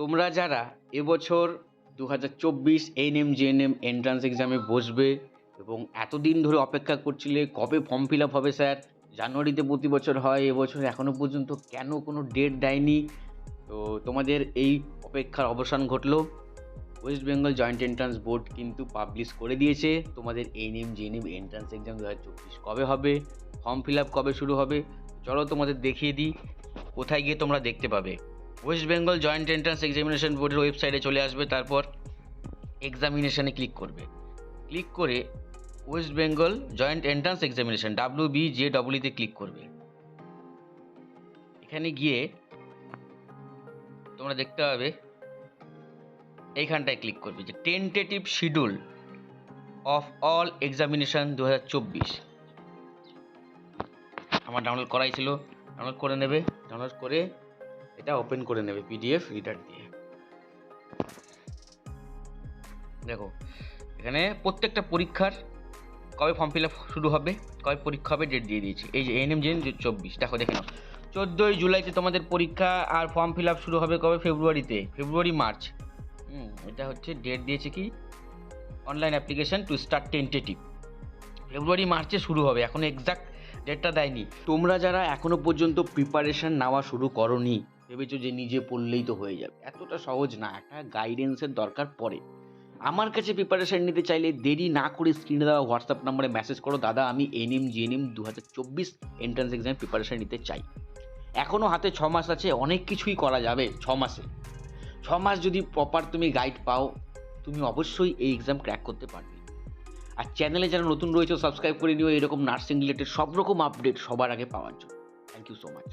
তোমরা যারা এবছর দু হাজার চব্বিশ এনএম জেএনএম এন্ট্রান্স এক্সামে বসবে এবং এতদিন ধরে অপেক্ষা করছিলে, কবে ফর্ম ফিল আপ হবে স্যার জানুয়ারিতে প্রতি বছর হয়, এবছর এখনও পর্যন্ত কেন কোনো ডেট দেয়নি? তো তোমাদের এই অপেক্ষার অবসান ঘটলো। West Bengal Joint Entrance Board কিন্তু পাবলিশ করে দিয়েছে তোমাদের এনএম জেএনএম এন্ট্রান্স এক্সাম দু হাজার চব্বিশ কবে হবে ফর্ম ফিল আপ কবে শুরু হবে, চলো তোমাদের দেখিয়ে দিই, কোথায় গিয়ে তোমরা দেখতে পাবে। West Bengal Joint Entrance Examination বোর্ডের ওয়েবসাইটে চলে আসবে, তারপর এক্সামিনেশানে ক্লিক করবে। ক্লিক করে West Bengal Joint Entrance Examination W B J ডব্লিউতে click করবে। এখানে গিয়ে তোমরা দেখতে পাবে, এইখানটায় ক্লিক করবে যে tentative schedule of all examination দু আমার ডাউনলোড করাই ছিল ডাউনলোড করে নেবে ডাউনলোড করে এটা ওপেন করে নেবে পিডিএফ রিডার দিয়ে। দেখো, এখানে প্রত্যেকটা পরীক্ষার কবে ফর্ম ফিল আপ শুরু হবে, কবে পরীক্ষা হবে ডেট দিয়ে দিয়েছি। এই যে এনএম জেন চব্বিশ, দেখো, দেখে নাও। চোদ্দোই জুলাইতে তোমাদের পরীক্ষা আর ফর্ম ফিল আপ শুরু হবে কবে? ফেব্রুয়ারিতে, ফেব্রুয়ারি, মার্চ। হুম, এটা হচ্ছে ডেট দিয়েছে কি? Online application to start tentative February, মার্চে শুরু হবে, এখন এক্সাক্ট ডেটটা দেয়নি। তোমরা যারা এখনও পর্যন্ত প্রিপারেশন নেওয়া শুরু করনি ভেবেছো যে নিজে পড়লেই তো হয়ে যাবে। এতটা সহজ না, একটা গাইডেন্সের দরকার পড়ে। আমার কাছে প্রিপারেশান নিতে চাইলে দেরি না করে স্ক্রিনে দেওয়া হোয়াটসঅ্যাপ নম্বরে মেসেজ করো, দাদা, আমি এনএম জিএনএম দু হাজার চব্বিশ এন্ট্রান্স এক্সাম প্রিপারেশান নিতে চাই। এখনও হাতে ছ মাস আছে, অনেক কিছুই করা যাবে ছ মাসে। ছ মাস যদি প্রপার তুমি গাইড পাও, তুমি অবশ্যই এই এক্সাম ক্র্যাক করতে পারবে। আর চ্যানেলে যারা নতুন রয়েছে সাবস্ক্রাইব করে নিও, এরকম নার্সিং রিলেটেড সব রকম আপডেট সবার আগে পাওয়ার জন্য। Thank you so much